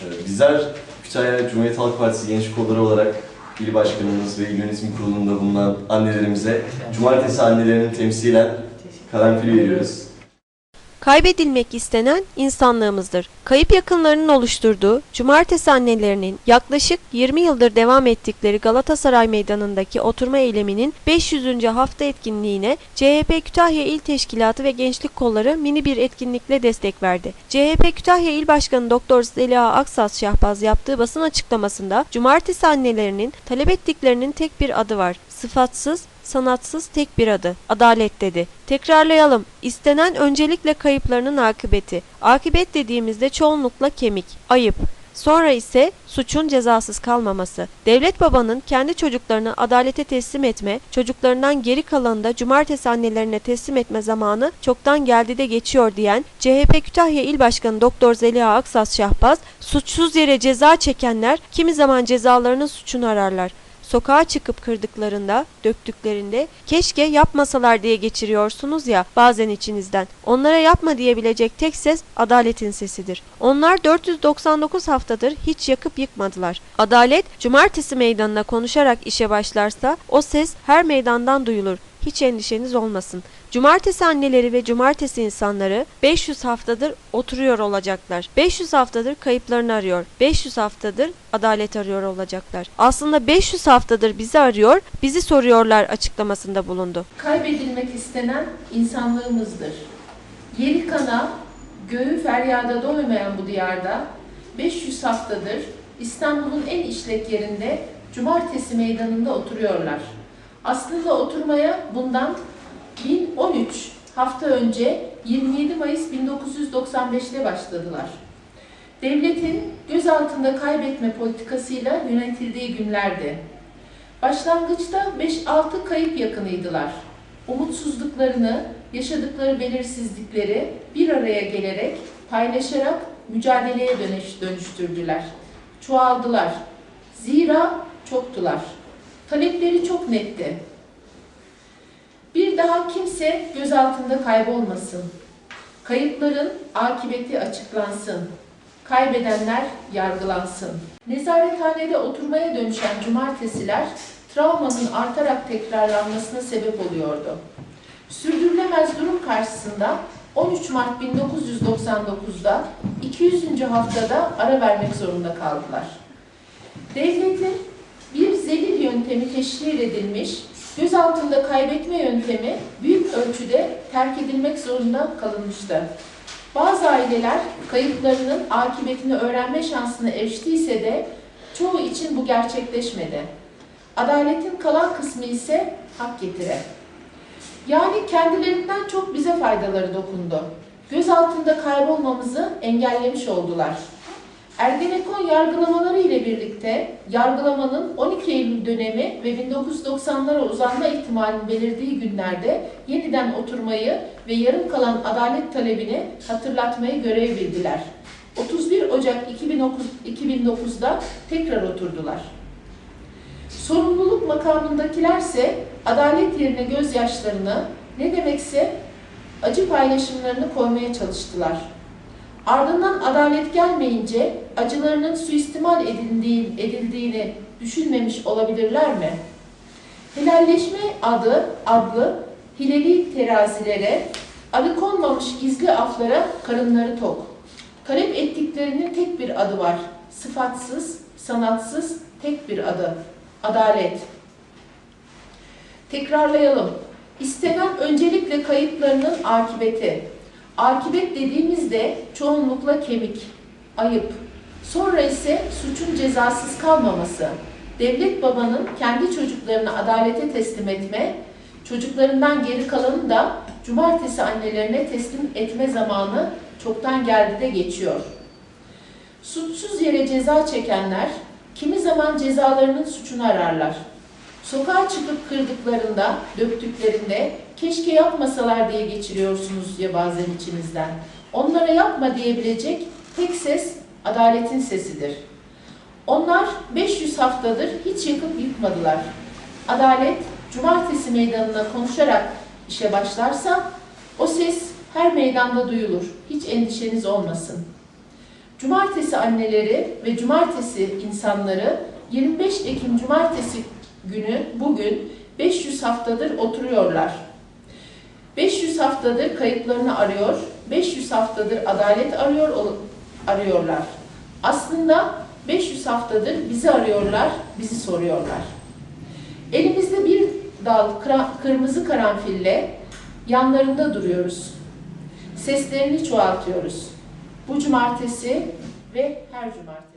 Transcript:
Ee, Bizler Kütahya Cumhuriyet Halk Partisi Genç Kolları olarak il başkanımız ve il yönetim kurulunda bulunan annelerimize Cumartesi annelerinin temsilen karanfil veriyoruz. Kaybedilmek istenen insanlığımızdır. Kayıp yakınlarının oluşturduğu Cumartesi annelerinin yaklaşık 20 yıldır devam ettikleri Galatasaray Meydanı'ndaki oturma eyleminin 500. hafta etkinliğine CHP Kütahya İl Teşkilatı ve Gençlik Kolları mini bir etkinlikle destek verdi. CHP Kütahya İl Başkanı Doktor Zeliha Aksas Şahbaz yaptığı basın açıklamasında Cumartesi annelerinin talep ettiklerinin tek bir adı var. Sıfatsız, sanatsız tek bir adı. Adalet dedi. Tekrarlayalım. İstenen öncelikle kayıplarının akıbeti. Akıbet dediğimizde çoğunlukla kemik, ayıp. Sonra ise suçun cezasız kalmaması. Devlet babanın kendi çocuklarını adalete teslim etme, çocuklarından geri kalanını da cumartesi annelerine teslim etme zamanı çoktan geldi de geçiyor diyen CHP Kütahya İl Başkanı Doktor Zeliha Aksas Şahbaz, suçsuz yere ceza çekenler kimi zaman cezalarının suçunu ararlar sokağa çıkıp kırdıklarında, döktüklerinde keşke yapmasalar diye geçiriyorsunuz ya bazen içinizden. Onlara yapma diyebilecek tek ses adaletin sesidir. Onlar 499 haftadır hiç yakıp yıkmadılar. Adalet cumartesi meydanına konuşarak işe başlarsa o ses her meydandan duyulur. Hiç endişeniz olmasın. Cumartesi anneleri ve cumartesi insanları 500 haftadır oturuyor olacaklar. 500 haftadır kayıplarını arıyor. 500 haftadır adalet arıyor olacaklar. Aslında 500 haftadır bizi arıyor, bizi soruyorlar açıklamasında bulundu. Kaybedilmek istenen insanlığımızdır. Yeri kana, göğü feryada doymayan bu diyarda 500 haftadır İstanbul'un en işlek yerinde Cumartesi meydanında oturuyorlar. Aslında oturmaya bundan 1013 hafta önce 27 Mayıs 1995'te başladılar. Devletin gözaltında kaybetme politikasıyla yönetildiği günlerde Başlangıçta 5-6 kayıp yakınıydılar. Umutsuzluklarını, yaşadıkları belirsizlikleri bir araya gelerek, paylaşarak mücadeleye dönüş, dönüştürdüler. Çoğaldılar. Zira çoktular. Talepleri çok netti. Bir daha kimse gözaltında kaybolmasın. Kayıpların akıbeti açıklansın. Kaybedenler yargılansın. Nezarethanede oturmaya dönüşen cumartesiler travmanın artarak tekrarlanmasına sebep oluyordu. Sürdürülemez durum karşısında 13 Mart 1999'da 200. haftada ara vermek zorunda kaldılar. Devletin bir zelil yöntemi teşhir edilmiş, gözaltında kaybetme yöntemi büyük ölçüde terk edilmek zorunda kalınmıştı. Bazı aileler kayıplarının akıbetini öğrenme şansına eriştiyse de çoğu için bu gerçekleşmedi. Adaletin kalan kısmı ise hak getire. Yani kendilerinden çok bize faydaları dokundu. Göz altında kaybolmamızı engellemiş oldular. Ergenekon yargılamaları ile birlikte yargılamanın 12 Eylül dönemi ve 1990'lara uzanma ihtimalinin belirdiği günlerde yeniden oturmayı ve yarım kalan adalet talebini hatırlatmayı görev bildiler. 31 Ocak 2009 2009'da tekrar oturdular. Sorumluluk makamındakilerse adalet yerine gözyaşlarını, ne demekse acı paylaşımlarını koymaya çalıştılar. Ardından adalet gelmeyince acılarının suistimal edildiği, edildiğini düşünmemiş olabilirler mi? Helalleşme adı adlı hileli terazilere, alıkonmamış gizli aflara karınları tok. Talep ettiklerinin tek bir adı var. Sıfatsız, sanatsız tek bir adı. Adalet. Tekrarlayalım. İstenen öncelikle kayıplarının akibeti. Akibet dediğimizde çoğunlukla kemik, ayıp. Sonra ise suçun cezasız kalmaması. Devlet babanın kendi çocuklarını adalete teslim etme, çocuklarından geri kalanı da cumartesi annelerine teslim etme zamanı çoktan geldi de geçiyor. Suçsuz yere ceza çekenler kimi zaman cezalarının suçunu ararlar. Sokağa çıkıp kırdıklarında, döktüklerinde keşke yapmasalar diye geçiriyorsunuz ya bazen içinizden. Onlara yapma diyebilecek tek ses adaletin sesidir. Onlar 500 haftadır hiç yakıp yıkmadılar. Adalet cumartesi meydanına konuşarak işe başlarsa o ses her meydanda duyulur. Hiç endişeniz olmasın. Cumartesi anneleri ve cumartesi insanları 25 Ekim Cumartesi günü bugün 500 haftadır oturuyorlar. 500 haftadır kayıplarını arıyor, 500 haftadır adalet arıyor arıyorlar. Aslında 500 haftadır bizi arıyorlar, bizi soruyorlar. Elimizde bir dal kırmızı karanfille yanlarında duruyoruz. Seslerini çoğaltıyoruz. Bu cumartesi ve her cumartesi.